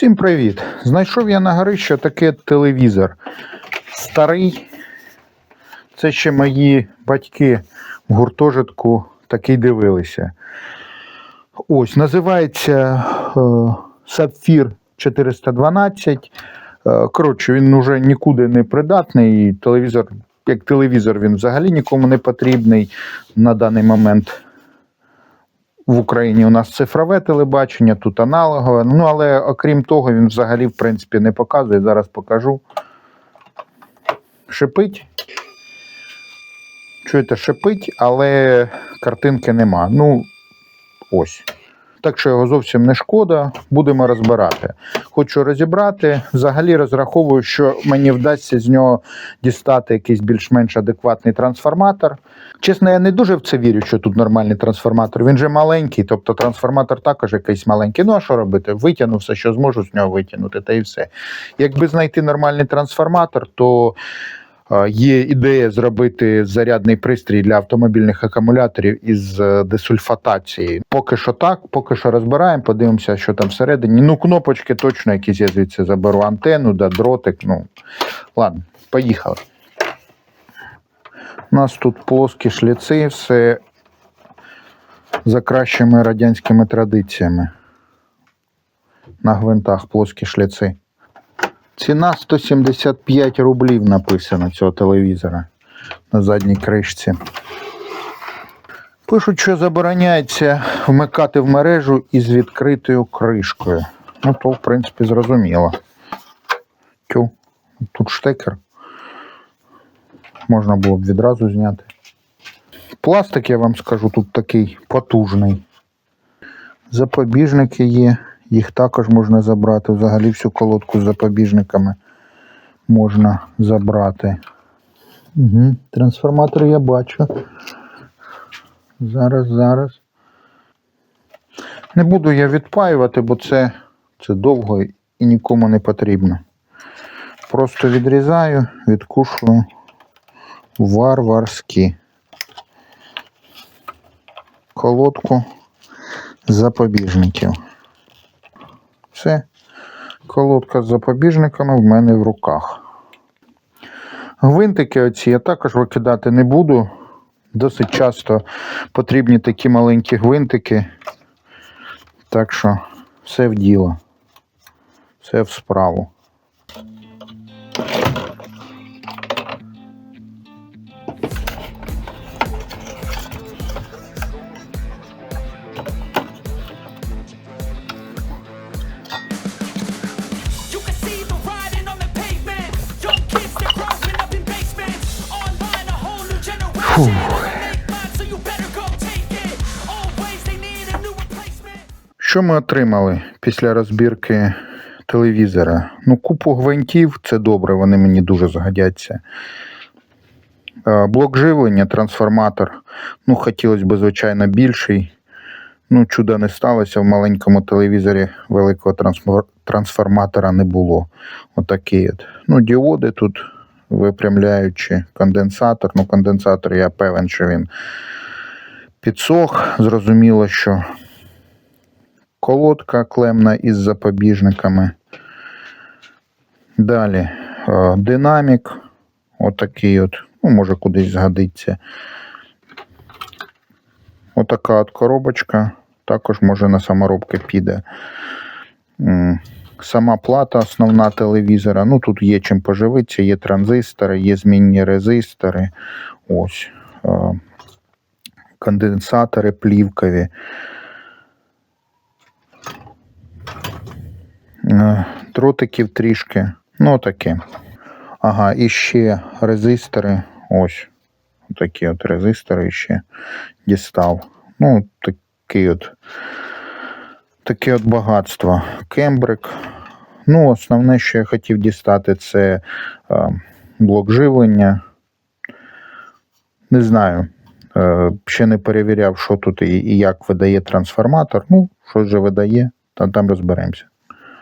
Всім привіт! Знайшов я на горище таке телевізор. Старий. Це ще мої батьки в гуртожитку такий дивилися. Ось, називається е, Сапфір 412. Е, коротше, він вже нікуди не придатний. Телевізор, як телевізор, він взагалі нікому не потрібний на даний момент. В Україні у нас цифрове телебачення, тут аналогове. Ну, але окрім того, він взагалі, в принципі, не показує. Зараз покажу. Шипить. Чуєте, шипить, але картинки нема. Ну, ось. Так що його зовсім не шкода, будемо розбирати. Хочу розібрати. Взагалі розраховую, що мені вдасться з нього дістати якийсь більш-менш адекватний трансформатор. Чесно, я не дуже в це вірю, що тут нормальний трансформатор. Він же маленький, тобто трансформатор також якийсь маленький. Ну а що робити? Витягну все, що зможу з нього витягнути, та і все. Якби знайти нормальний трансформатор, то є ідея зробити зарядний пристрій для автомобільних акумуляторів із е, десульфатацією. Поки що так, поки що розбираємо, подивимося, що там всередині. Ну, кнопочки точно якісь я звідси заберу антенну, да, дротик. Ну, ладно, поїхали. У нас тут плоскі шліци, все за кращими радянськими традиціями. На гвинтах плоскі шліци. Ціна 175 рублів написано цього телевізора на задній кришці. Пишуть, що забороняється вмикати в мережу із відкритою кришкою. Ну, то, в принципі, зрозуміло. Тю, тут штекер можна було б відразу зняти. Пластик, я вам скажу, тут такий потужний. Запобіжники є, їх також можна забрати. Взагалі всю колодку з запобіжниками можна забрати. Угу. Трансформатор я бачу. Зараз, зараз. Не буду я відпаювати, бо це, це довго і нікому не потрібно. Просто відрізаю, відкушую варварські. Колодку запобіжників. Все. Колодка з запобіжниками в мене в руках. Гвинтики оці я також викидати не буду. Досить часто потрібні такі маленькі гвинтики. Так що все в діло. Все в справу. Що ми отримали після розбірки телевізора? Ну, купу гвинтів, це добре, вони мені дуже згодяться. Е, Блок живлення, трансформатор. Ну, хотілося б, звичайно, більший. Ну, чуда не сталося. В маленькому телевізорі великого трансформатора не було. Отакий от. Ну, діоди тут випрямляючи, конденсатор. Ну, конденсатор, я певен, що він підсох. Зрозуміло, що колодка клемна із запобіжниками. Далі е, динамік. Отакий от. Ну, може кудись згодиться. Отака от коробочка. Також може на саморобки піде. Сама плата основна телевізора. Ну, тут є чим поживитися, є транзистори, є змінні резистори. Ось. е, Конденсатори плівкові. Е, Дротиків трішки. Ну, таке. Ага, і ще резистори. Ось. Такі от резистори ще дістав. Ну, такий от. Таке от багатство. Кембрик. Ну, основне, що я хотів дістати, це е, блок живлення. Не знаю. Е, ще не перевіряв, що тут і, як видає трансформатор. Ну, що вже видає, там, там розберемося.